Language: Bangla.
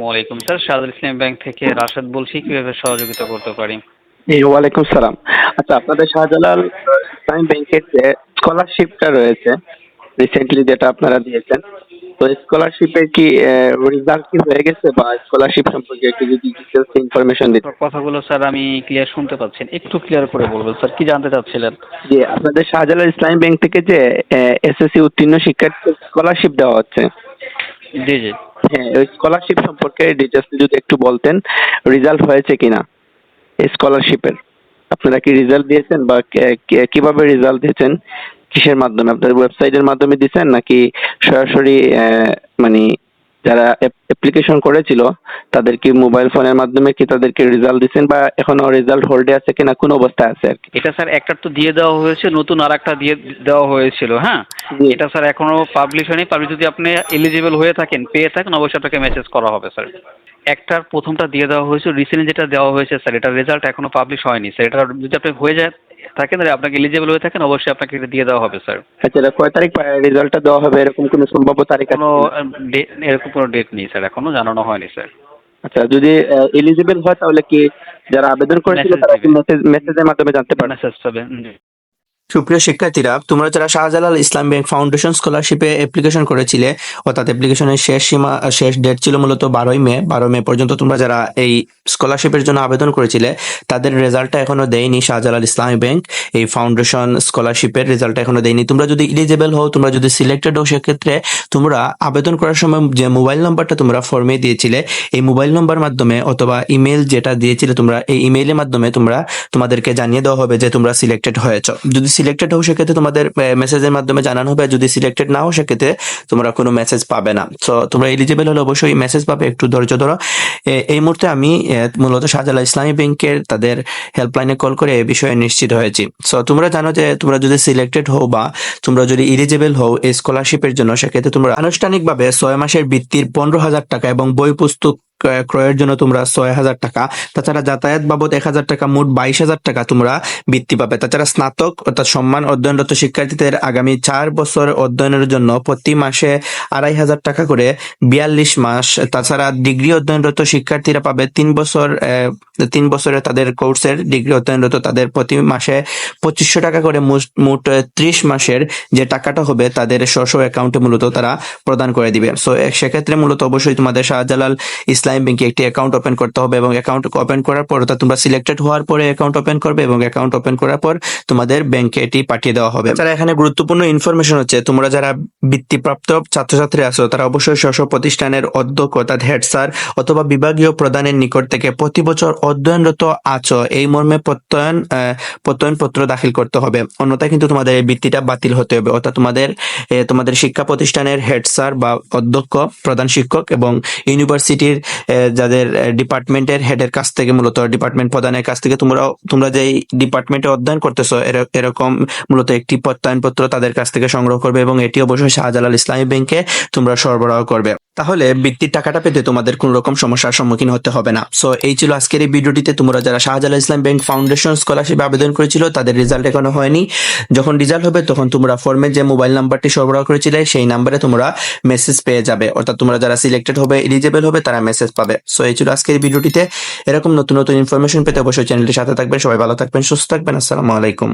আসসালামু আলাইকুম স্যার। সাদুল ইসলাম ব্যাংক থেকে রাশেদ বলছি কীভাবে সহযোগিতা করতে পারি? ওয়ালাইকুম সালাম। আচ্ছা আপনাদের শাহজালাল ইসলামী ব্যাংকের যে স্কলারশিপটা রয়েছে রিসেন্টলি যেটা আপনারা দিয়েছেন তো স্কলারশিপের কি রেজাল্ট কি হয়ে গেছে বা স্কলারশিপ সম্পর্কে একটু যদি ডিটেলস ইনফরমেশন দিতে কথাগুলো স্যার আমি ক্লিয়ার শুনতে পাচ্ছি একটু ক্লিয়ার করে বলবেন স্যার কি জানতে চাচ্ছিলেন? যে আপনাদের শাহজালাল ইসলামী ব্যাংক থেকে যে এসএসসি উত্তীর্ণ শিক্ষার্থীদের স্কলারশিপ দেওয়া হচ্ছে জি জি। হ্যাঁ ওই স্কলারশিপ সম্পর্কে ডিটেলস যদি একটু বলতেন রেজাল্ট হয়েছে কিনা স্কলারশিপের আপনারা কি রেজাল্ট দিয়েছেন বা কীভাবে রেজাল্ট দিয়েছেন? কিসের মাধ্যমে? আপনাদের ওয়েবসাইটের মাধ্যমে দিয়েছেন নাকি সরাসরি মানে যারা অ্যাপ্লিকেশন করেছিল তাদের কি মোবাইল ফোনের মাধ্যমে কি তাদেরকে রেজাল্ট দিয়েছেন বা এখনও রেজাল্ট হোল্ডে আছে কিনা কোন অবস্থায় আছে আর কি? এটা স্যার একটা তো দিয়ে দেওয়া হয়েছে নতুন আর একটা দিয়ে দেওয়া হয়েছিল হ্যাঁ? এটা স্যার এখনও পাবলিশ হয়নি পাবলিশ যদি আপনি এলিজিবল হয়ে থাকেন পেয়ে থাকেন অবশ্যই আপনাকে মেসেজ করা হবে স্যার। একটার প্রথমটা দিয়ে দেওয়া হয়েছে রিসেন্ট যেটা দেওয়া হয়েছে স্যার এটা রেজাল্ট এখনও পাবলিশ হয়নি স্যার। এটা যদি আপনি হয়ে যায় থাকেন না আপনাকে এলিজিবল হয়ে থাকেন অবশ্যই আপনাকে এটা দিয়ে দেওয়া হবে স্যার আচ্ছা এটা কয় তারিখ রেজাল্টটা দেওয়া হবে? এরকম কোনো সম্ভাব্য তারিখ কোনো এরকম কোনো ডেট নেই স্যার এখনও জানানো হয়নি স্যার আচ্ছা যদি এলিজিবল হয় তাহলে কি যারা আবেদন করেছিল তারা মেসেজের মাধ্যমে জানতে পারবে? মেসেজ পাবে। সুপ্রিয় শিক্ষার্থীরা, তোমরা যারা শাহজালাল ইসলাম ব্যাংক ফাউন্ডেশন স্কলারশিপে অ্যাপ্লিকেশন করেছিলে অর্থাৎ অ্যাপ্লিকেশনের শেষ সীমা, শেষ ডেট ছিল মূলত বারোই মে বারো মে পর্যন্ত তোমরা যারা এই স্কলারশিপের জন্য আবেদন করেছিলে, তাদের রেজাল্টটা এখনও দেয়নি শাহজালাল ইসলামী ব্যাংক। এই ফাউন্ডেশন স্কলারশিপের রেজাল্টটা এখনও দেয়নি। তোমরা যদি ইলিজেবল হও, তোমরা যদি সিলেক্টেড হও, সেক্ষেত্রে তোমরা আবেদন করার সময় যে মোবাইল নাম্বারটা তোমরা ফর্মে দিয়েছিলে, এই মোবাইল নাম্বার মাধ্যমে অথবা ইমেল যেটা দিয়েছিলে তোমরা, এই ইমেইলের মাধ্যমে তোমরা তোমাদেরকে জানিয়ে দেওয়া হবে যে তোমরা সিলেক্টেড হয়েছো। যদি সিলেক্টেড হও সেক্ষেত্রে তোমাদের মেসেজের মাধ্যমে জানানো হবে, যদি সিলেক্টেড না হও সেক্ষেত্রে তোমরা কোনো মেসেজ পাবে না। তো তোমরা এলিজিবল হলে অবশ্যই মেসেজ পাবে, একটু ধৈর্য ধরো। এই মুহূর্তে আমি মূলত শাহজালাল ইসলামী ব্যাংকের তাদের হেল্পলাইনে কল করে এই বিষয়ে নিশ্চিত হয়েছি। সো তোমরা জানো যে তোমরা যদি সিলেক্টেড হও বা তোমরা যদি এলিজিবল হও এই স্কলারশিপের জন্য, সেক্ষেত্রে তোমরা আনুষ্ঠানিকভাবে ছয় মাসের বৃত্তির পনেরো হাজার টাকা এবং বই পুস্তক ক্রয়ের জন্য তোমরা ছয় হাজার টাকা। তাছাড়া যাতায়াত বাবদ এক হাজার টাকা, মোট বাইশ হাজার টাকা তোমরা বৃত্তি পাবে। তাছাড়া স্নাতক অর্থাৎ সম্মান অধ্যয়নরত শিক্ষার্থীদের আগামী চার বছর অধ্যয়নের জন্য প্রতি মাসে আড়াই হাজার টাকা করে বিয়াল্লিশ মাস। তাছাড়া ডিগ্রি অধ্যয়নরত শিক্ষার্থীরা পাবে তিন বছর তিন বছরে তাদের কোর্সের ডিগ্রি অধ্যয়নরত তাদের প্রতি মাসে পঁচিশশো টাকা করে মোট- ত্রিশ মাসের যে টাকাটা হবে তাদের স্ব অ্যাকাউন্টে মূলত তারা প্রদান করে দিবে। সো সেক্ষেত্রে মূলত অবশ্যই তোমাদের শাহজালাল ইসলামী ব্যাংকে একটি অ্যাকাউন্ট ওপেন করতে হবে এবং অ্যাকাউন্ট ওপেন করার পর অর্থাৎ তোমরা সিলেক্টেড হওয়ার পরে অ্যাকাউন্ট ওপেন করবে এবং অ্যাকাউন্ট ওপেন করার পর তোমাদের ব্যাংকে এটি পাঠিয়ে দেওয়া হবে। তারা এখানে গুরুত্বপূর্ণ ইনফরমেশন হচ্ছে, তোমরা যারা বৃত্তিপ্রাপ্ত ছাত্রছাত্রী আছো, তারা অবশ্যই স্ব প্রতিষ্ঠানের অধ্যক্ষ, অর্থাৎ হেড স্যার অথবা বিভাগীয় প্রধানের নিকট থেকে প্রতি বছর অধ্যয়নরত আছো, এই মর্মে প্রত্যয়ন প্রত্যয়নপত্র দাখিল করতে হবে। অন্যথায় কিন্তু তোমাদের এই বৃত্তিটা বাতিল হতে হবে। অর্থাৎ তোমাদের তোমাদের শিক্ষা প্রতিষ্ঠানের হেড স্যার বা অধ্যক্ষ, প্রধান শিক্ষক এবং ইউনিভার্সিটির যাদের ডিপার্টমেন্টের হেডের কাছ থেকে, মূলত ডিপার্টমেন্ট প্রধানের কাছ থেকে তোমরা তোমরা যে ডিপার্টমেন্টে অধ্যয়ন করতেছো, এর- এরকম মূলত একটি প্রত্যয়নপত্র তাদের কাছ থেকে সংগ্রহ করবে এবং এটি অবশ্যই শাহজালাল ইসলামী ব্যাংকে তোমরা সরবরাহ করবে। তাহলে বৃত্তির টাকাটা পেতে তোমাদের কোনো রকম সমস্যার সম্মুখীন হতে হবে না। সো এই ছিল আজকের এই ভিডিওটিতে। তোমরা যারা Shahjalal Islam bank foundation scholarship আবেদন করেছিল, তাদের রেজাল্ট এখনও হয়নি। যখন রেজাল্ট হবে, তখন তোমরা ফর্মে যে মোবাইল নাম্বারটি সরবরাহ করেছিলে, সেই নাম্বারে তোমরা মেসেজ পেয়ে যাবে। অর্থাৎ তোমরা যারা সিলেক্টেড হবে এলিজিবল হবে, তারা মেসেজ পাবে। সো এই ছিল আজকের ভিডিওটিতে। এরকম নতুন নতুন ইনফরমেশন পেতে অবশ্যই চ্যানেলটির সাথে থাকবেন। সবাই ভালো থাকবেন, সুস্থ থাকবেন। আসসালামু আলাইকুম।